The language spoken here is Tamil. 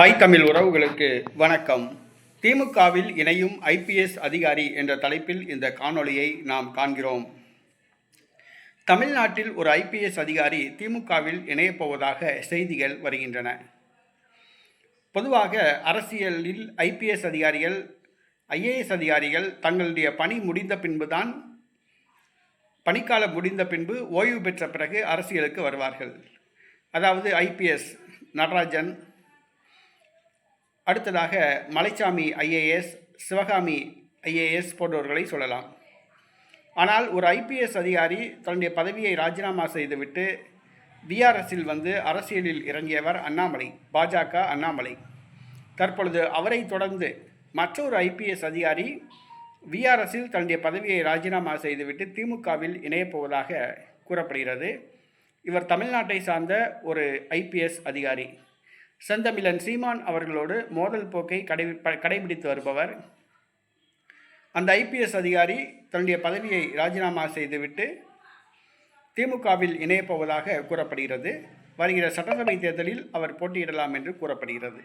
தாய் தமிழ் உறவுகளுக்கு வணக்கம். திமுகவில் இணையும் ஐபிஎஸ் அதிகாரி என்ற தலைப்பில் இந்த காணொளியை நாம் காண்கிறோம். தமிழ்நாட்டில் ஒரு ஐபிஎஸ் அதிகாரி திமுகவில் இணையப்போவதாக செய்திகள் வருகின்றன. பொதுவாக அரசியலில் ஐபிஎஸ் அதிகாரிகள் ஐஏஎஸ் அதிகாரிகள் தங்களுடைய பணி முடிந்த பின்புதான் பணிக்காலம் முடிந்த பின்பு ஓய்வு பெற்ற பிறகு அரசியலுக்கு வருவார்கள். அதாவது ஐபிஎஸ் நடராஜன் அடுத்ததாக மலைச்சாமி ஐஏஎஸ் சிவகாமி ஐஏஎஸ் போன்றவர்களை சொல்லலாம். ஆனால் ஒரு ஐபிஎஸ் அதிகாரி தன்னுடைய பதவியை ராஜினாமா செய்துவிட்டு பிஆர்எஸில் வந்து அரசியலில் இறங்கியவர் அண்ணாமலை பாஜக அண்ணாமலை. தற்பொழுது அவரை தொடர்ந்து மற்றொரு ஐபிஎஸ் அதிகாரி விஆர்எஸில் தன்னுடைய பதவியை ராஜினாமா செய்துவிட்டு திமுகவில் இணையப்போவதாக கூறப்படுகிறது. இவர் தமிழ்நாட்டை சார்ந்த ஒரு ஐபிஎஸ் அதிகாரி. செந்தமிழன் சீமான் அவர்களோடு மோதல் போக்கை கடை கடைபிடித்து வருபவர். அந்த ஐபிஎஸ் அதிகாரி தன்னுடைய பதவியை ராஜினாமா செய்துவிட்டு திமுகவில் இணையப் போவதாக கூறப்படுகிறது. வருகிற சட்டசபை தேர்தலில் அவர் போட்டியிடலாம் என்று கூறப்படுகிறது.